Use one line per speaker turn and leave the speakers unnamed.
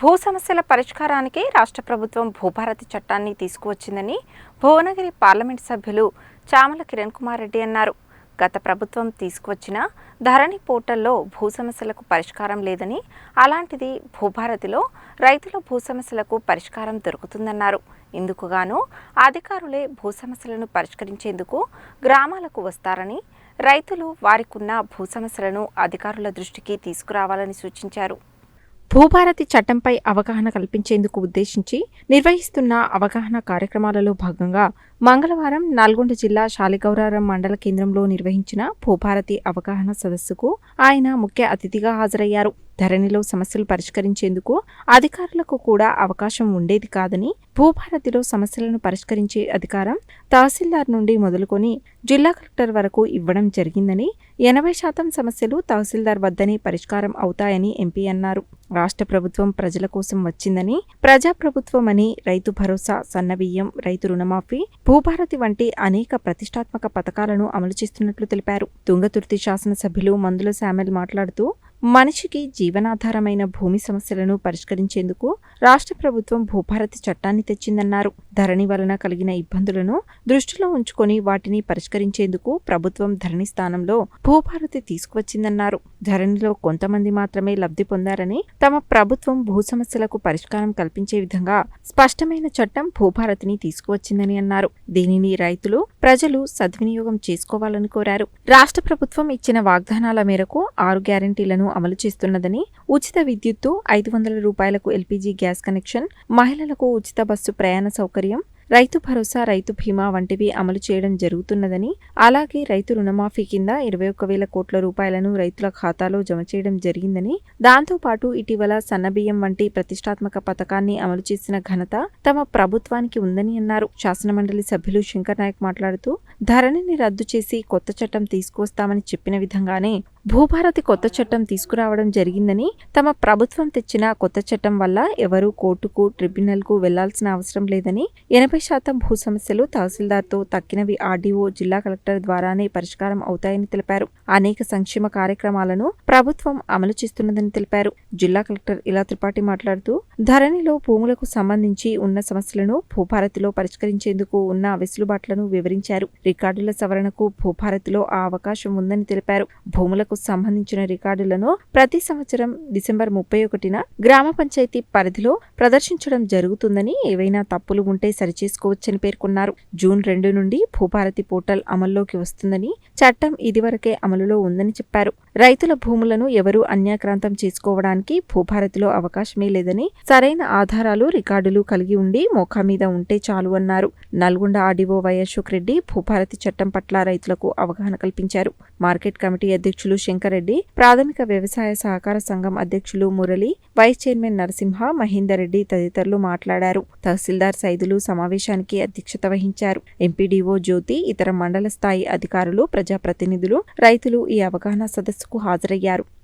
భూ సమస్యల పరిష్కారానికి రాష్ట్ర ప్రభుత్వం భూభారతి చట్టాన్ని తీసుకువచ్చిందని భువనగిరి పార్లమెంట్ సభ్యులు చామల కిరణ్ కుమార్ రెడ్డి అన్నారు. గత ప్రభుత్వం తీసుకువచ్చిన ధరణి పోర్టల్లో భూ సమస్యలకు పరిష్కారం లేదని అలాంటిది భూభారతిలో రైతుల భూ సమస్యలకు పరిష్కారం దొరుకుతుందన్నారు. ఇందుకుగాను అధికారులే భూ సమస్యలను పరిష్కరించేందుకు గ్రామాలకు వస్తారని రైతులు వారికున్న భూ సమస్యలను అధికారుల దృష్టికి తీసుకురావాలని సూచించారు. భూభారతి చట్టంపై అవగాహన కల్పించేందుకు ఉద్దేశించి నిర్వహిస్తున్న అవగాహన కార్యక్రమాలలో భాగంగా మంగళవారం నల్గొండ జిల్లా శాలిగౌరారం మండల కేంద్రంలో నిర్వహించిన భూభారతి అవగాహన సదస్సుకు ఆయన ముఖ్య అతిథిగా హాజరయ్యారు. ధరణిలో సమస్యలు పరిష్కరించేందుకు అధికారులకు కూడా అవకాశం ఉండేది కాదని భూభారతిలో సమస్యలను పరిష్కరించే అధికారం తహసీల్దార్ నుండి మొదలుకొని జిల్లా కలెక్టర్ వరకు ఇవ్వడం జరిగిందని ఎనభై శాతం సమస్యలు తహసీల్దార్ వద్దనే పరిష్కారం అవుతాయని ఎంపీ అన్నారు. రాష్ట్ర ప్రభుత్వం ప్రజల కోసం వచ్చిందని ప్రజాప్రభుత్వం అని రైతు భరోసా సన్నబియ్యం రైతు రుణమాఫీ భూభారతి వంటి అనేక ప్రతిష్టాత్మక పథకాలను అమలు చేస్తున్నట్లు తెలిపారు. తుంగతుర్తి శాసనసభ్యులు మందుల శామెల్ మాట్లాడుతూ మనిషికి జీవనాధారమైన భూమి సమస్యలను పరిష్కరించేందుకు రాష్ట్ర ప్రభుత్వం భూభారతి చట్టాన్ని తెచ్చిందన్నారు. ధరణి వలన కలిగిన ఇబ్బందులను దృష్టిలో ఉంచుకొని వాటిని పరిష్కరించేందుకు ప్రభుత్వం ధరణి స్థానంలో భూభారతి తీసుకువచ్చిందన్నారు. ధరణిలో కొంతమంది మాత్రమే లబ్ధి పొందారని తమ ప్రభుత్వం భూ సమస్యలకు పరిష్కారం కల్పించే విధంగా స్పష్టమైన చట్టం భూభారతిని తీసుకువచ్చిందని అన్నారు. దీనిని రైతులు ప్రజలు సద్వినియోగం చేసుకోవాలని కోరారు. రాష్ట్ర ప్రభుత్వం ఇచ్చిన వాగ్దానాల మేరకు ఆరు గ్యారంటీలను అమలు చేస్తున్నదని ఉచిత విద్యుత్తు ఐదు వందల రూపాయలకు ఎల్పీజీ గ్యాస్ కనెక్షన్ మహిళలకు ఉచిత బస్సు ప్రయాణ సౌకర్యం రైతు భరోసా రైతు బీమా వంటివి అమలు చేయడం జరుగుతున్నదని అలాగే రైతు రుణమాఫీ కింద ఇరవై ఒక్క వేల కోట్ల రూపాయలను రైతుల ఖాతాలో జమ చేయడం జరిగిందని దాంతోపాటు ఇటీవల సన్నబియ్యం వంటి ప్రతిష్టాత్మక పథకాన్ని అమలు చేసిన ఘనత తమ ప్రభుత్వానికి ఉందని అన్నారు. శాసనమండలి సభ్యులు శంకర్ నాయక్ మాట్లాడుతూ ధరణిని రద్దు చేసి కొత్త చట్టం తీసుకువస్తామని చెప్పిన విధంగానే భూభారతి కొత్త చట్టం తీసుకురావడం జరిగిందని తమ ప్రభుత్వం తెచ్చిన కొత్త చట్టం వల్ల ఎవరూ కోర్టుకు ట్రిబ్యునల్కు వెళ్ళాల్సిన అవసరం లేదని ఎనభై శాతం భూ సమస్యలు తహసీల్దార్తో తక్కినవి ఆర్డీఓ జిల్లా కలెక్టర్ ద్వారానే పరిష్కారం అవుతాయని తెలిపారు. అనేక సంక్షేమ కార్యక్రమాలను ప్రభుత్వం అమలు చేస్తున్నదని తెలిపారు. జిల్లా కలెక్టర్ ఇలా త్రిపాఠి మాట్లాడుతూ ధరణిలో భూములకు సంబంధించి ఉన్న సమస్యలను భూభారతిలో పరిష్కరించేందుకు ఉన్న వెసులుబాట్లను వివరించారు. రికార్డుల సవరణకు భూభారతిలో ఆ అవకాశం ఉందని తెలిపారు. భూములకు సంబంధించిన రికార్డులను ప్రతి సంవత్సరం డిసెంబర్ ముప్పై ఒకటిన గ్రామ పంచాయతీ పరిధిలో ప్రదర్శించడం జరుగుతుందని ఏవైనా తప్పులు ఉంటే సరిచేసుకోవచ్చని పేర్కొన్నారు. జూన్ రెండు నుండి భూభారతి పోర్టల్ అమల్లోకి వస్తుందని చట్టం ఇదివరకే అమలులో ఉందని చెప్పారు. రైతుల భూములను ఎవరూ అన్యాక్రాంతం చేసుకోవడానికి భూభారతిలో అవకాశమే లేదని సరైన ఆధారాలు రికార్డులు కలిగి ఉండి మోఖా మీద ఉంటే చాలు అన్నారు. నల్గొండ ఆర్డీఓ వై అశోక్ రెడ్డి భూభారతి చట్టం పట్ల రైతులకు అవగాహన కల్పించారు. మార్కెట్ కమిటీ అధ్యక్షులు శంకరెడ్డి ప్రాథమిక వ్యవసాయ సహకార సంఘం అధ్యక్షులు మురళి వైస్ చైర్మన్ నరసింహ మహేందర్ రెడ్డి తదితరులు మాట్లాడారు. తహసీల్దార్ సైదులు సమావేశానికి అధ్యక్షత వహించారు. ఎంపీడీఓ జ్యోతి ఇతర మండల స్థాయి అధికారులు ప్రజాప్రతినిధులు రైతులు ఈ అవగాహన సదస్సుకు హాజరయ్యారు.